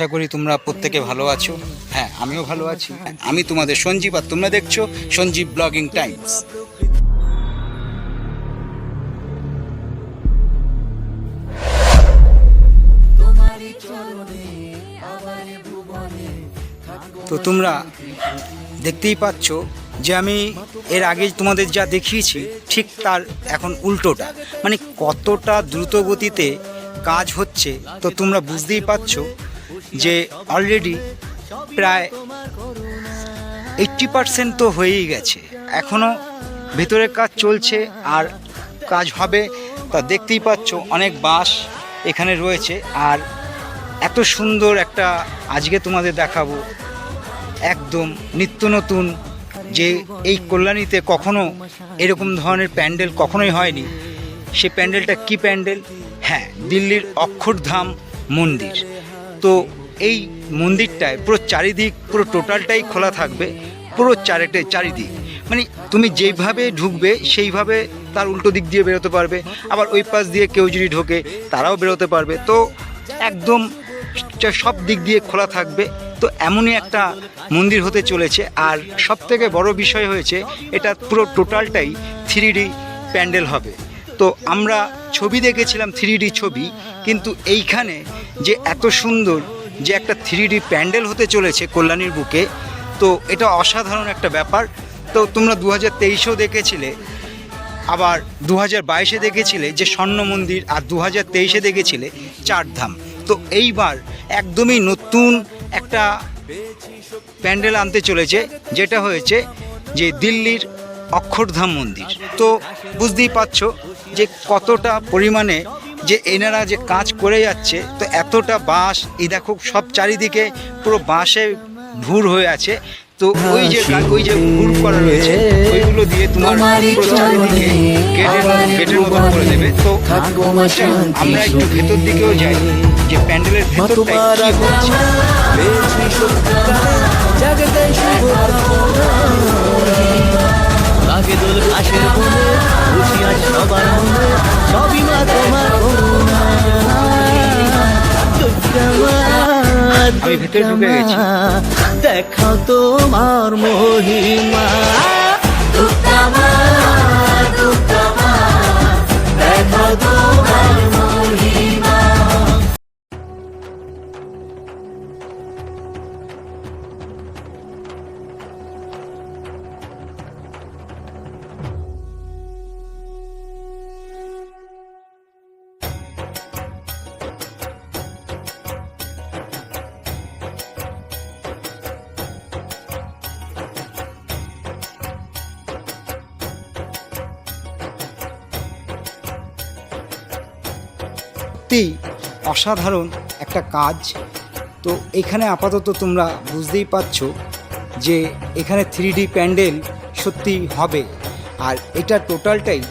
আশা করি তোমরা প্রত্যেকে ভালো আছো। হ্যাঁ আমিও ভালো আছি। আমি তোমাদের সঞ্জীব আর তোমরা দেখছ সঞ্জীব ব্লগিং টাইমস তো তোমরা দেখতেই পাচ্ছ যে আমি এর আগে তোমাদের যা দেখিয়েছি, ঠিক তার এখন উল্টোটা। মানে কতটা দ্রুত গতিতে কাজ হচ্ছে, তো তোমরা বুঝতেই পারছ যে অলরেডি প্রায় এইট্টি পার্সেন্ট তো হয়েই গেছে। এখনও ভেতরের কাজ চলছে আর কাজ হবে। তা দেখতেই পাচ্ছ অনেক বাঁশ এখানে রয়েছে। আর এত সুন্দর একটা আজকে তোমাদের দেখাবো একদম নিত্য নতুন যে এই কল্যাণীতে কখনো এরকম ধরনের প্যান্ডেল কখনোই হয়নি। সে প্যান্ডেলটা কি প্যান্ডেল? হ্যাঁ দিল্লির অক্ষরধাম মন্দির। তো এই মন্দিরটায় পুরো চারিদিক, পুরো টোটালটাই খোলা থাকবে, পুরো চারেটে চারিদিক। মানে তুমি যেইভাবে ঢুকবে, সেইভাবে তার উল্টো দিক দিয়ে বেরোতে পারবে। আবার ওই পাশ দিয়ে কেউ যদি ঢোকে, তারাও বেরোতে পারবে। তো একদম সব দিক দিয়ে খোলা থাকবে। তো এমনই একটা মন্দির হতে চলেছে। আর সব থেকে বড় বিষয় হয়েছে, এটা পুরো টোটালটাই থ্রি প্যান্ডেল হবে। তো আমরা ছবি দেখেছিলাম থ্রি ছবি, কিন্তু এইখানে যে এত সুন্দর যে একটা থ্রি প্যান্ডেল হতে চলেছে কল্যাণীর বুকে, তো এটা অসাধারণ একটা ব্যাপার। তো তোমরা দু হাজার তেইশেও দেখেছিলে, আবার দু হাজার বাইশে দেখেছিলে যে স্বর্ণ মন্দির, আর দু হাজার তেইশে দেখেছিলে চারধাম তো এইবার একদমই নতুন একটা প্যান্ডেল আনতে চলেছে, যেটা হয়েছে যে দিল্লির অক্ষরধাম মন্দির। তো বুঝতেই পারছ যে কতটা পরিমাণে যে এনারা যে কাজ করে যাচ্ছে তো এতটা বাঁশ এই দেখো সব চারিদিকে পুরো বাঁশে ভুর হয়ে আছে। তো ওই যে ওই যে ভুর করা রয়েছে ওইগুলো দিয়ে তোমার চারিদিকে গেটের গেটের মতো করে দেবে। তো আমরা একটু ভেতর দিকেও যাই যে প্যান্ডেলের ভেতরটা কি হচ্ছে? লাগে দোল বনে হুঁশিয়ার সবার মনে সবই মা তোমার করুণা দুর্গামা, আমি ভেতরে ঢুকে গেছি। দুর্গামা, দেখাও তোমার মহিমা দেখা দেখাও তোমার মহিমা সত্যি অসাধারণ একটা কাজ। তো এখানে আপাতত তোমরা বুঝতেই পারছ যে এখানে থ্রি ডি প্যান্ডেল সত্যি হবে। আর এটা টোটালটাই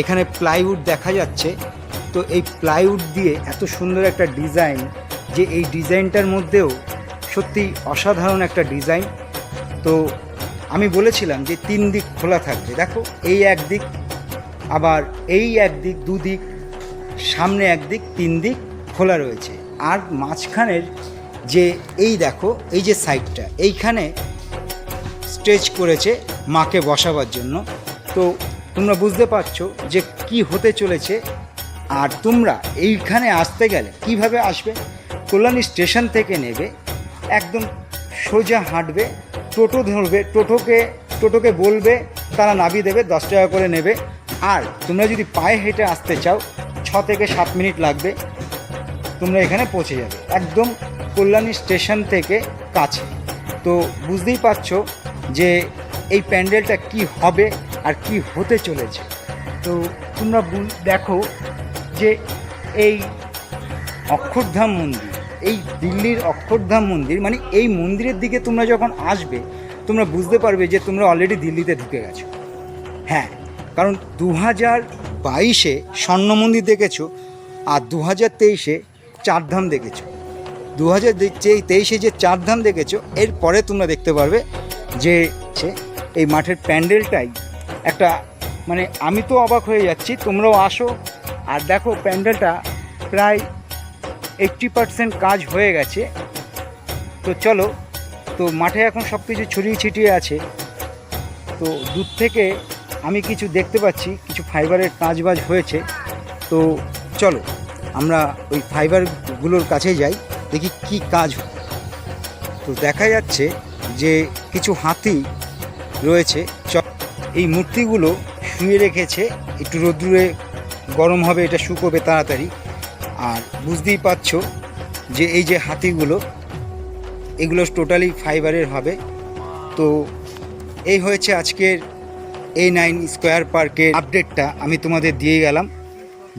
এখানে প্লাইউড দেখা যাচ্ছে। তো এই প্লাইউড দিয়ে এত সুন্দর একটা ডিজাইন যে এই ডিজাইনটার মধ্যেও সত্যি অসাধারণ একটা ডিজাইন তো আমি বলেছিলাম যে তিন দিক খোলা থাকবে। দেখো, এই একদিক আবার এই একদিক দুদিক সামনে একদিক, তিন দিক খোলা রয়েছে। আর মাঝখানের যে এই দেখো, এই যে সাইডটা, এইখানে স্টেজ করেছে মাকে বসাবার জন্য। তো তোমরা বুঝতে পারছ যে কি হতে চলেছে। আর তোমরা এইখানে আসতে গেলে কীভাবে আসবে? কল্যাণী স্টেশন থেকে নেবে, একদম সোজা হাঁটবে, টোটো ধরবে, টোটোকে টোটোকে বলবে, তারা নামিয়ে দেবে, দশ টাকা করে নেবে। আর তোমরা যদি পায়ে হেঁটে আসতে চাও ছ থেকে সাত মিনিট লাগবে, তোমরা এখানে পৌঁছে যাবে। একদম কল্যাণী স্টেশন থেকে কাছে। তো বুঝতেই পারছ যে এই প্যান্ডেলটা কি হবে আর কি হতে চলেছে। তো তোমরা দেখো যে এই অক্ষরধাম মন্দির, এই দিল্লির অক্ষরধাম মন্দির মানে এই মন্দিরের দিকে তোমরা যখন আসবে, তোমরা বুঝতে পারবে যে তোমরা অলরেডি দিল্লিতে ঢুকে গেছো। হ্যাঁ কারণ দু হাজার বাইশে স্বর্ণ মন্দির দেখেছ আর দু হাজার তেইশে চারধাম দেখেছ। দু হাজার তেইশে যে চারধাম দেখেছ এরপরে তোমরা দেখতে পারবে যে এই মাঠের প্যান্ডেলটাই একটা মানে আমি তো অবাক হয়ে যাচ্ছি, তোমরাও আসো। আর দেখো প্যান্ডেলটা প্রায় এইট্টি পার্সেন্ট কাজ হয়ে গেছে। তো চলো, তো মাঠে এখন সব কিছু ছড়িয়ে ছিটিয়ে আছে। তো দূর থেকে আমি কিছু দেখতে পাচ্ছি, কিছু ফাইবারের কাজ বাজ হয়েছে। তো চলো, আমরা ওই ফাইবারগুলোর কাছে যাই, দেখি কি কাজ। তো দেখা যাচ্ছে যে কিছু হাতি রয়েছে। এই মূর্তিগুলো শুয়ে রেখেছে, একটু রোদ্দুরে গরম হবে, এটা শুকোবে তাড়াতাড়ি। আর বুঝতেই পারছ যে এই যে হাতিগুলো, এগুলো টোটালি ফাইবারের হবে। তো এই হয়েছে আজকের এই নাইন স্কোয়ার পার্কের আপডেটটা আমি তোমাদের দিয়ে গেলাম।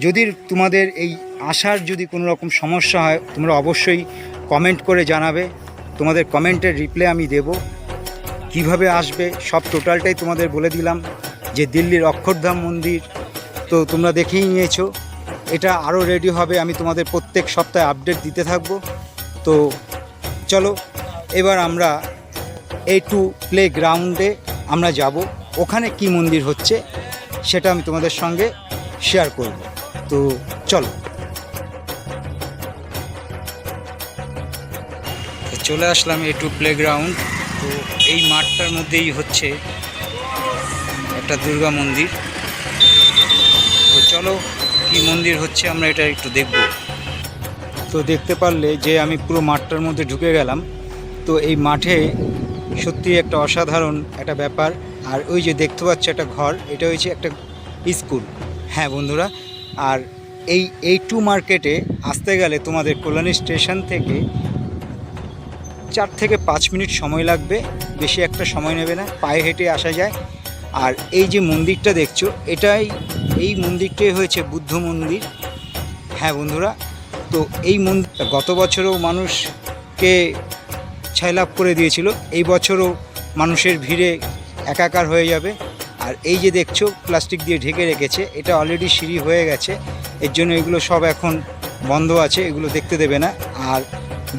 যদি তোমাদের এই আসার যদি কোনো রকম সমস্যা হয়, তোমরা অবশ্যই কমেন্ট করে জানাবে। তোমাদের কমেন্টের রিপ্লাই আমি দেব। কীভাবে আসবে, সব টোটালটাই তোমাদের বলে দিলাম। যে দিল্লির অক্ষরধাম মন্দির, তো তোমরা দেখেই নিয়েছো। এটা আরও রেডি হবে, আমি তোমাদের প্রত্যেক সপ্তাহে আপডেট দিতে থাকব। তো চলো, এবার আমরা এই টু প্লে গ্রাউন্ডে আমরা যাব। ওখানে কি মন্দির হচ্ছে সেটা আমি তোমাদের সঙ্গে শেয়ার করব। তো চলো। চলে আসলাম এ টু প্লে গ্রাউন্ড তো এই মাঠটার মধ্যেই হচ্ছে একটা দুর্গা মন্দির। তো চলো কি মন্দির হচ্ছে আমরা এটা একটু দেখব। তো দেখতে পারলে যে আমি পুরো মাঠটার মধ্যে ঢুকে গেলাম। তো এই মাঠে সত্যি একটা অসাধারণ একটা ব্যাপার। আর ওই যে দেখতে পাচ্ছ একটা ঘর, এটা হয়েছে একটা স্কুল। হ্যাঁ বন্ধুরা, আর এই এই টু মার্কেটে আসতে গেলে তোমাদের কল্যাণী স্টেশন থেকে চার থেকে পাঁচ মিনিট সময় লাগবে, বেশি একটা সময় নেবে না, পায়ে হেঁটে আসা যায়। আর এই যে মন্দিরটা দেখছ, এটাই, এই মন্দিরটাই হয়েছে বুদ্ধ মন্দির। হ্যাঁ বন্ধুরা, তো এই মন্দির, গত বছরও মানুষকে ছাইলাভ করে দিয়েছিল। এই বছরও মানুষের ভিড়ে একাকার হয়ে যাবে। আর এই যে দেখছ, প্লাস্টিক দিয়ে ঢেকে রেখেছে, এটা অলরেডি সিঁড়ি হয়ে গেছে। এর জন্য এগুলো সব এখন বন্ধ আছে, এগুলো দেখতে দেবে না। আর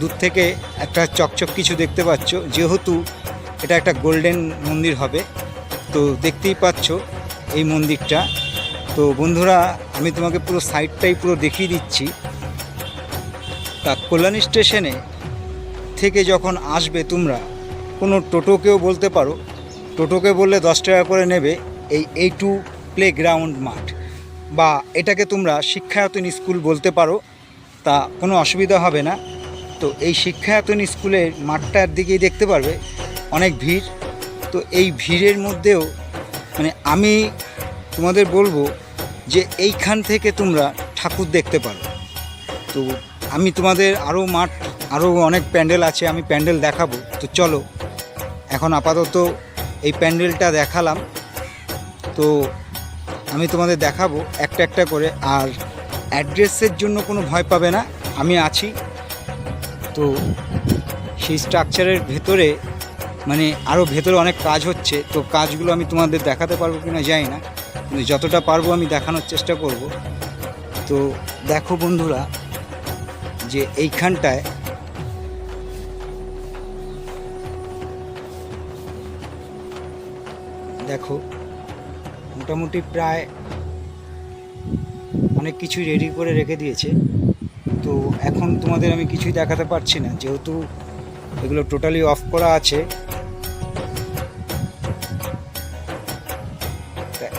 দূর থেকে একটা চকচক কিছু দেখতে পাচ্ছ, যেহেতু এটা একটা গোল্ডেন মন্দির হবে, তো দেখতেই পাচ্ছ এই মন্দিরটা। তো বন্ধুরা, আমি তোমাকে পুরো সাইডটাই পুরো দেখিয়ে দিচ্ছি। তা কল্যাণী স্টেশনে থেকে যখন আসবে তোমরা, কোনো টোটোকেও বলতে পারো। টোটোকে বললে দশ টাকা করে নেবে এই এই টু প্লে গ্রাউন্ড মাঠ। বা এটাকে তোমরা শিক্ষায়তন স্কুল বলতে পারো, তা কোনো অসুবিধা হবে না। তো এই শিক্ষায়তন স্কুলের মাঠটার দিকেই দেখতে পারবে, অনেক ভিড়। তো এই ভিড়ের মধ্যেও মানে আমি তোমাদের বলব যে এইখান থেকে তোমরা ঠাকুর দেখতে পারো। তো আমি তোমাদের আরও মাঠ আরও অনেক প্যান্ডেল আছে, আমি প্যান্ডেল দেখাবো। তো চলো, এখন আপাতত এই প্যান্ডেলটা দেখালাম। তো আমি তোমাদের দেখাবো একটা একটা করে, আর অ্যাড্রেসের জন্য কোনো ভয় পাবে না, আমি আছি। তো সেই স্ট্রাকচারের ভেতরে মানে আরও ভেতরে অনেক কাজ হচ্ছে, তো কাজগুলো আমি তোমাদের দেখাতে পারব কিনা জানি না, কিন্তু যতটা পারব আমি দেখানোর চেষ্টা করব। তো দেখো বন্ধুরা, যে এইখানটায় দেখো, মোটামুটি প্রায় অনেক কিছুই রেডি করে রেখে দিয়েছে। তো এখন তোমাদের আমি কিছুই দেখাতে পারছি না, যেহেতু এগুলো টোটালি অফ করা আছে।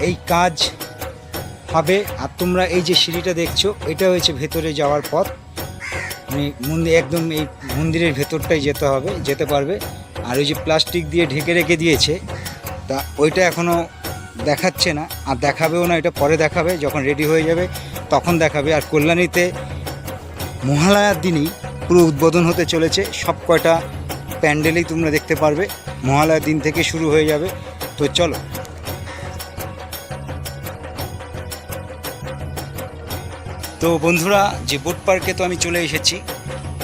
এই কাজ হবে, আর তোমরা এই যে সিঁড়িটা দেখছ, এটা হয়েছে ভেতরে যাওয়ার পথ। মানে মন্দির একদম এই মন্দিরের ভেতরটাই যেতে হবে, যেতে পারবে। আর ওই যে প্লাস্টিক দিয়ে ঢেকে রেখে দিয়েছে তা ওইটা এখনও দেখাচ্ছে না, আর দেখাবেও না, এটা পরে দেখাবে, যখন রেডি হয়ে যাবে, তখন দেখাবে। আর কল্যাণীতে মহালয়ার দিনই পুরো উদ্বোধন হতে চলেছে, সব কয়টা প্যান্ডেলেই তোমরা দেখতে পারবে, মহালয়ার দিন থেকে শুরু হয়ে যাবে। তো চলো। তো বন্ধুরা, যে বোট পার্কে তো আমি চলে এসেছি,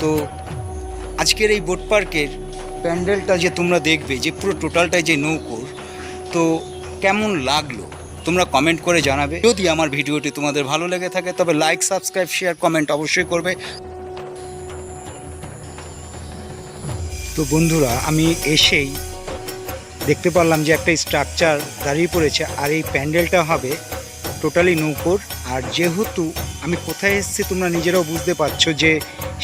তো আজকের এই বোট পার্কের প্যান্ডেলটা যে তোমরা দেখবে, যে পুরো টোটালটাই যে নৌকোর তো কেমন লাগল? তোমরা কমেন্ট করে জানাবে। যদি আমার ভিডিওটি তোমাদের ভালো লেগে থাকে, তবে লাইক সাবস্ক্রাইব শেয়ার কমেন্ট অবশ্যই করবে। তো বন্ধুরা, আমি এসেই দেখতে পারলাম যে একটা স্ট্রাকচার দাঁড়িয়ে পড়েছে, আর এই প্যান্ডেলটা হবে টোটালি নৌকোর আর যেহেতু আমি কোথায় এসেছি তোমরা নিজেরাও বুঝতে পারছ যে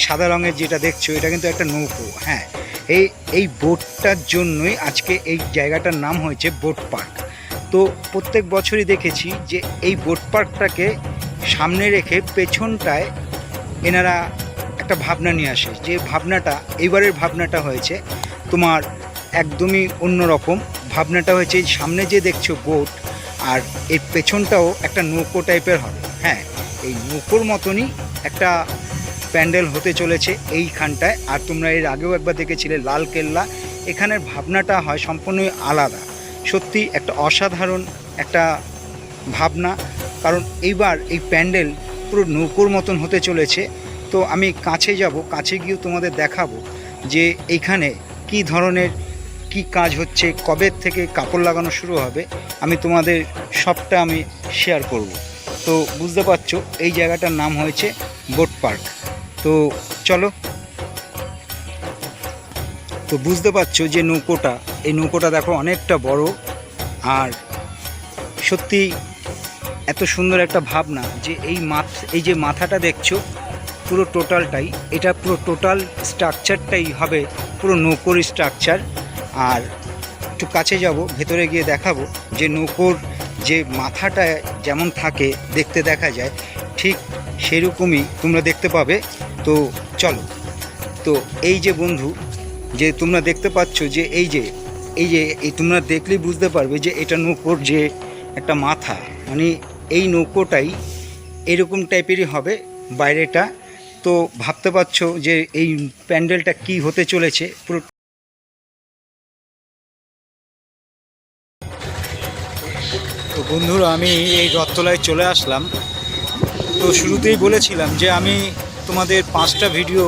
সাদা রঙের যেটা দেখছ, এটা কিন্তু একটা নৌকো হ্যাঁ। এই এই বোটটার জন্যই আজকে এই জায়গাটার নাম হয়েছে বোট পার্ক তো প্রত্যেক বছরই দেখেছি যে এই বোট পার্কটাকে সামনে রেখে পেছনটায় এনারা একটা ভাবনা নিয়ে আসে যে ভাবনাটা এবারের ভাবনাটা হয়েছে তোমার একদমই অন্যরকম। ভাবনাটা হয়েছে এই সামনে যে দেখছ বোট আর এর পেছনটাও একটা নৌকো টাইপের হবে। হ্যাঁ এই নৌকোর মতনই একটা প্যান্ডেল হতে চলেছে এইখানটায়। আর তোমরা এর আগেও একবার দেখেছিলে লাল কেল্লা। এখানের ভাবনাটা হয় সম্পূর্ণই আলাদা। সত্যি একটা অসাধারণ একটা ভাবনা। কারণ এইবার এই প্যান্ডেল পুরো নৌকোর মতন হতে চলেছে। তো আমি কাছে যাব, কাছে গিয়েও তোমাদের দেখাবো যে এইখানে কি ধরনের কি কাজ হচ্ছে, কবে থেকে কাপড় লাগানো শুরু হবে, আমি তোমাদের সবটা আমি শেয়ার করব। তো বুঝতে পারছ, এই জায়গাটার নাম হয়েছে বোট পার্ক। তো চলো। তো বুঝতে পারছ যে নৌকোটা, এই নৌকোটা দেখো অনেকটা বড় আর সত্যি এত সুন্দর একটা ভাবনা যে এই মাথ, এই যে মাথাটা দেখছ পুরো টোটালটাই, এটা পুরো টোটাল স্ট্রাকচারটাই হবে পুরো নৌকোর স্ট্রাকচার। আর একটু কাছে যাব, ভেতরে গিয়ে দেখাবো যে নৌকোর যে মাথাটা যেমন থাকে, দেখতে দেখা যায়, ঠিক সেরকমই তোমরা দেখতে পাবে। তো চলো। তো এই যে বন্ধু, যে তোমরা দেখতে পাচ্ছ যে এই যে এই যে এই তোমরা দেখলেই বুঝতে পারবে যে এটা নৌকোর যে একটা মাথা মানে এই নৌকোটাই এরকম টাইপেরই হবে বাইরেটা। তো ভাবতে পারছ যে এই প্যান্ডেলটা কি হতে চলেছে? পুরো তো বন্ধুরা, আমি এই রথতলায় চলে আসলাম। তো শুরুতেই বলেছিলাম যে আমি তোমাদের পাঁচটা ভিডিও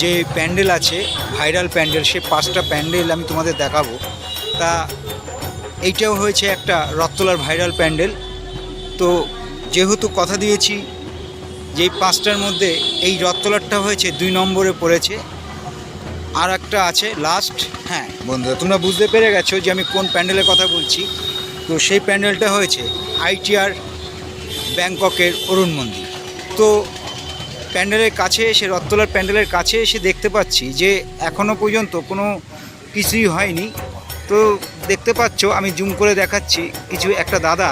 যে প্যান্ডেল আছে ভাইরাল প্যান্ডেল সে পাঁচটা প্যান্ডেল আমি তোমাদের দেখাবো। তা এইটাও হয়েছে একটা রথতলার ভাইরাল প্যান্ডেল। তো যেহেতু কথা দিয়েছি, যে পাঁচটার মধ্যে এই রথতলারটা হয়েছে, দুই নম্বরে পড়েছে। আর একটা আছে লাস্ট হ্যাঁ বন্ধুরা, তোমরা বুঝতে পেরে গেছো যে আমি কোন প্যান্ডেলের কথা বলছি। তো সেই প্যান্ডেলটা হয়েছে আইটিআর ব্যাংককের অরুণ মন্দির। তো প্যান্ডেলের কাছে এসে, রথতলার প্যান্ডেলের কাছে এসে দেখতে পাচ্ছি যে এখনও পর্যন্ত কোনো কিছুই হয়নি। তো দেখতে পাচ্ছ, আমি জুম করে দেখাচ্ছি, কিছু একটা দাদা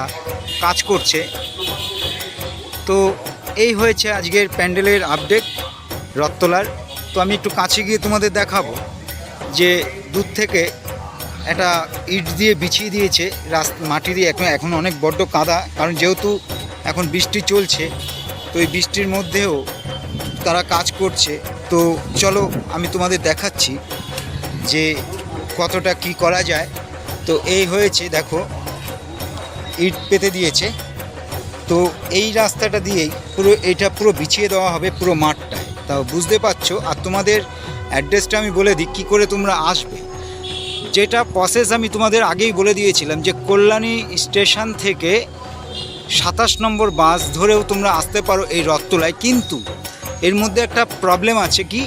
কাজ করছে। তো এই হয়েছে আজকের প্যান্ডেলের আপডেট রথতলার। তো আমি একটু কাছে গিয়ে তোমাদের দেখাবো যে দূর থেকে একটা ইট দিয়ে বিছিয়ে দিয়েছে, রাস্তা, মাটি দিয়ে। এখন এখন অনেক বড্ড কাদা, কারণ যেহেতু এখন বৃষ্টি চলছে, তো এই বৃষ্টির মধ্যেও তারা কাজ করছে। তো চলো আমি তোমাদের দেখাচ্ছি যে কতটা কি করা যায়। তো এই হয়েছে, দেখো, ইট পেতে দিয়েছে। তো এই রাস্তাটা দিয়েই পুরো, এটা পুরো বিছিয়ে দেওয়া হবে পুরো মাঠটায়। তাও বুঝতে পারছ? আর তোমাদের অ্যাড্রেসটা আমি বলে দিই, কী করে তোমরা আসবে। যেটা প্রসেস আমি তোমাদের আগেই বলে দিয়েছিলাম যে কল্যাণী স্টেশন থেকে সাতাশ নম্বর বাস ধরেও তোমরা আসতে পারো এই রথতলায়। কিন্তু এর মধ্যে একটা প্রবলেম আছে কি?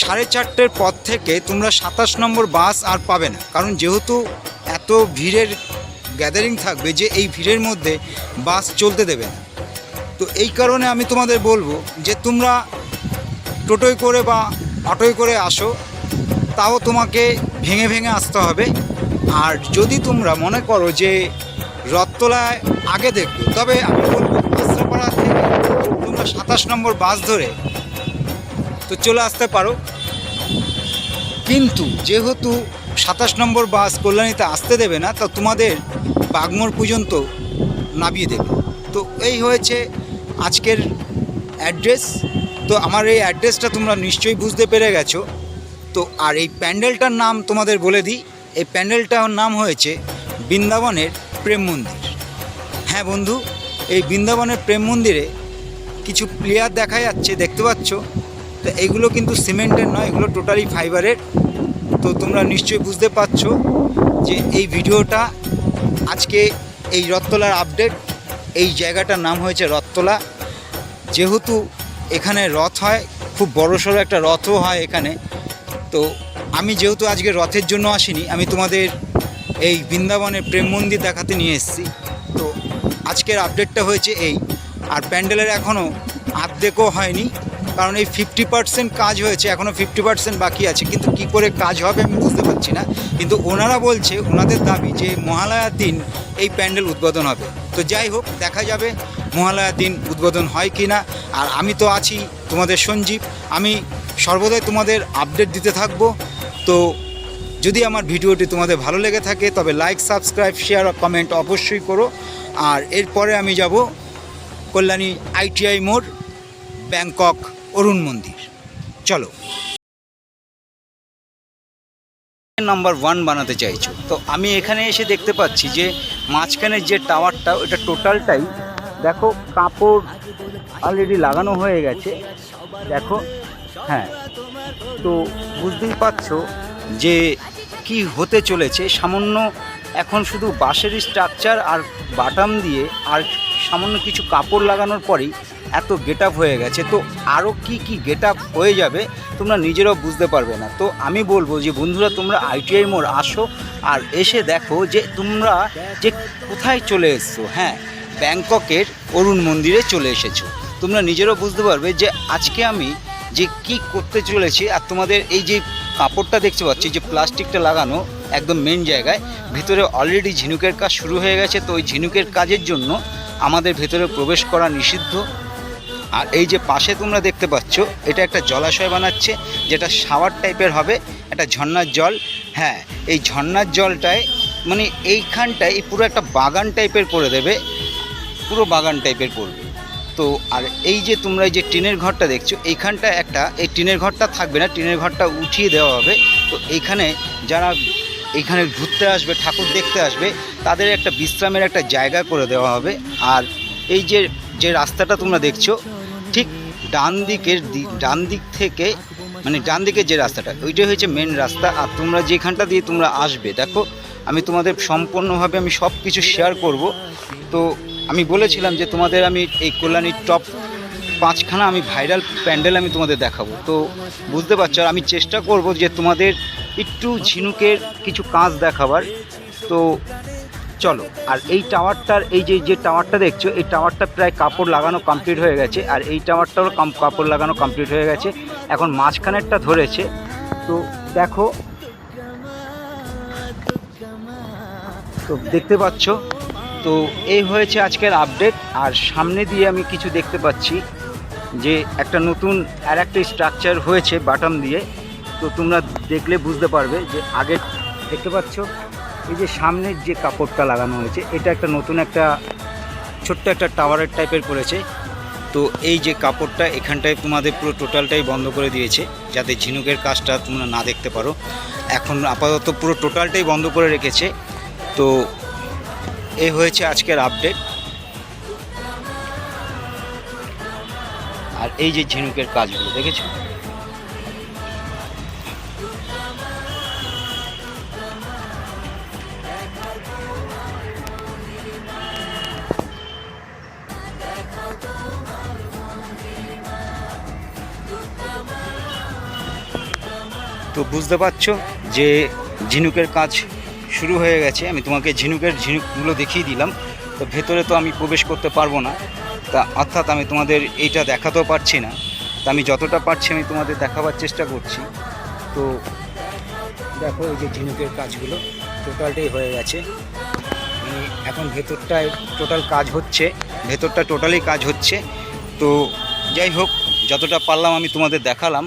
সাড়ে চারটের পর থেকে তোমরা সাতাশ নম্বর বাস আর পাবে না। কারণ যেহেতু এত ভিড়ের গ্যাদারিং থাকবে যে এই ভিড়ের মধ্যে বাস চলতে দেবে না। তো এই কারণে আমি তোমাদের বলব যে তোমরা টোটোয় করে বা অটোয় করে আসো, তাও তোমাকে ভেঙে ভেঙে আসতে হবে। আর যদি তোমরা মনে করো যে রথতলায় আগে দেখবে, তবে আমি বলব আশ্রাপাড়া থেকে তোমরা সাতাশ নম্বর বাস ধরে তো চলে আসতে পারো। কিন্তু যেহেতু সাতাশ নম্বর বাস কল্যাণীতে আসতে দেবে না, তা তোমাদের বাগমোড় পর্যন্ত নামিয়ে দেবে। তো এই হয়েছে আজকের অ্যাড্রেস। তো আমার এই অ্যাড্রেসটা তোমরা নিশ্চয়ই বুঝতে পেরে গেছো। তো আর এই প্যান্ডেলটার নাম তোমাদের বলে দিই। এই প্যান্ডেলটার নাম হয়েছে বৃন্দাবনের প্রেম মন্দির। হ্যাঁ বন্ধু, এই বৃন্দাবনের প্রেম মন্দিরে কিছু প্লেয়ার দেখা যাচ্ছে, দেখতে পাচ্ছ? তো এগুলো কিন্তু সিমেন্টের নয়, এগুলো টোটালি ফাইবারের তো তোমরা নিশ্চয়ই বুঝতে পারছ যে এই ভিডিওটা আজকে এই রথতলার আপডেট এই জায়গাটার নাম হয়েছে রথতলা। যেহেতু এখানে রথ হয়, খুব বড়সড় একটা রথও হয় এখানে। তো আমি যেহেতু আজকে রথের জন্য আসিনি, আমি তোমাদের এই বৃন্দাবনের প্রেম মন্দির দেখাতে নিয়ে এসেছি। তো আজকের আপডেটটা হয়েছে এই। আর প্যান্ডেলের এখনও আর্ধেকও হয়নি, কারণ এই ফিফটি পার্সেন্ট কাজ হয়েছে এখনও ফিফটি পার্সেন্ট বাকি আছে। কিন্তু কি করে কাজ হবে আমি বুঝতে পারছি না। কিন্তু ওনারা বলছে, ওনাদের দাবি যে মহালয়ার দিন এই প্যান্ডেল উদ্বোধন হবে। তো যাই হোক, দেখা যাবে মহালয়ার দিন উদ্বোধন হয় কি না আর আমি তো আছি তোমাদের সঞ্জীব। আমি সর্বদাই তোমাদের আপডেট দিতে থাকব। তো যদি আমার ভিডিওটি তোমাদের ভালো লেগে থাকে, তবে লাইক সাবস্ক্রাইব শেয়ার কমেন্ট অবশ্যই করো। আর এরপরে আমি যাব কল্যাণী আইটিআই মোড়, ব্যাংকক অরুণ মন্দির। চলো। নাম্বার ওয়ান বানাতে চাইছো। তো আমি এখানে এসে দেখতে পাচ্ছি যে মাঝখানের যে টাওয়ারটা, ওটা টোটালটাই দেখো কাপড় অলরেডি লাগানো হয়ে গেছে। দেখো হ্যাঁ তো বুঝতেই পারছ যে কি হতে চলেছে। সামান্য এখন শুধু বাঁশের স্ট্রাকচার আর বাটাম দিয়ে আর সামান্য কিছু কাপড় লাগানোর পরেই এত গেট হয়ে গেছে। তো আরও কি কি গেট হয়ে যাবে তোমরা নিজেরাও বুঝতে পারবে না। তো আমি বলব যে বন্ধুরা, তোমরা আইটিআই মোড় আসো আর এসে দেখো যে তোমরা যে কোথায় চলে এসছো হ্যাঁ ব্যাংককের অরুণ মন্দিরে চলে এসেছ। তোমরা নিজেরাও বুঝতে পারবে যে আজকে আমি যে কি করতে চলেছি আর তোমাদের এই যে কাপড়টা দেখতে পাচ্ছি যে প্লাস্টিকটা লাগানো একদম মেন জায়গায়, ভিতরে অলরেডি ঝিনুকের কাজ শুরু হয়ে গেছে। তো ওই ঝিনুকের কাজের জন্য আমাদের ভেতরে প্রবেশ করা নিষিদ্ধ। আর এই যে পাশে তোমরা দেখতে পাচ্ছ, এটা একটা জলাশয় বানাচ্ছে, যেটা শাওয়ার টাইপের হবে, একটা ঝর্নার জল। হ্যাঁ এই ঝর্ণার জলটায় মানে এইখানটায় এই পুরো একটা বাগান টাইপের করে দেবে, পুরো বাগান টাইপের করবে। তো আর এই যে তোমরা এই যে টিনের ঘরটা দেখছ এইখানটা একটা, এই টিনের ঘরটা থাকবে না, টিনের ঘরটা উঠিয়ে দেওয়া হবে। তো এইখানে যারা এইখানে ঘুরতে আসবে, ঠাকুর দেখতে আসবে, তাদের একটা বিশ্রামের একটা জায়গা করে দেওয়া হবে। আর এই যে যে রাস্তাটা তোমরা দেখছ, ঠিক ডান দিকের ডান দিক থেকে মানে ডান দিকের যে রাস্তাটা, ওইটাই হয়েছে মেন রাস্তা। আর তোমরা যেখানটা দিয়ে তোমরা আসবে, দেখো, আমি তোমাদের সম্পূর্ণভাবে আমি সব কিছু শেয়ার করব। তো আমি বলেছিলাম যে তোমাদের আমি এই কল্যাণীর টপ পাঁচখানা আমি ভাইরাল প্যান্ডেল আমি তোমাদের দেখাবো। তো বুঝতে পারছ আমি চেষ্টা করব যে তোমাদের একটু ঝিনুকের কিছু কাজ দেখাবার। তো চলো, আর এই টাওয়ারটার, এই যে যে টাওয়ারটা দেখছ, এই টাওয়ারটা প্রায় কাপড় লাগানো কমপ্লিট হয়ে গেছে, আর এই টাওয়ারটারও কাপড় লাগানো কমপ্লিট হয়ে গেছে। এখন মাঝখানেরটা ধরেছে। তো দেখো, তো দেখতে পাচ্ছ, তো এই হয়েছে আজকের আপডেট। আর সামনে দিয়ে আমি কিছু দেখতে পাচ্ছি যে একটা নতুন, আর একটা স্ট্রাকচার হয়েছে বাটাম দিয়ে। তো তোমরা দেখলে বুঝতে পারবে যে আগে দেখতে পাচ্ছ, এই যে সামনের যে কাপড়টা লাগানো হয়েছে, এটা একটা নতুন একটা, ছোট্ট একটা টাওয়ারের টাইপের করেছে তো এই যে কাপড়টা এখানটায় তোমাদের পুরো টোটালটাই বন্ধ করে দিয়েছে, যাতে ঝিনুকের কাজটা তোমরা না দেখতে পারো। এখন আপাতত পুরো টোটালটাই বন্ধ করে রেখেছে। তো এ হয়েছে আজকের আপডেট আর এই যে ঝিনুকের কাজগুলো, দেখেছ? তো বুঝতে পারছ যে ঝিনুকের কাজ শুরু হয়ে গেছে। আমি তোমাকে ঝিনুকের ঝিনুকগুলো দেখিয়ে দিলাম। তো ভেতরে তো আমি প্রবেশ করতে পারব না। তা অর্থাৎ আমি তোমাদের এইটা দেখাতেও পারছি না। তা আমি যতটা পারছি আমি তোমাদের দেখাবার চেষ্টা করছি। তো দেখো এই যে ঝিনুকের কাজগুলো টোটালটাই হয়ে গেছে। মানে এখন ভেতরটায় টোটাল কাজ হচ্ছে। ভেতরটা টোটালি কাজ হচ্ছে। তো যাই হোক, যতটা পারলাম আমি তোমাদের দেখালাম।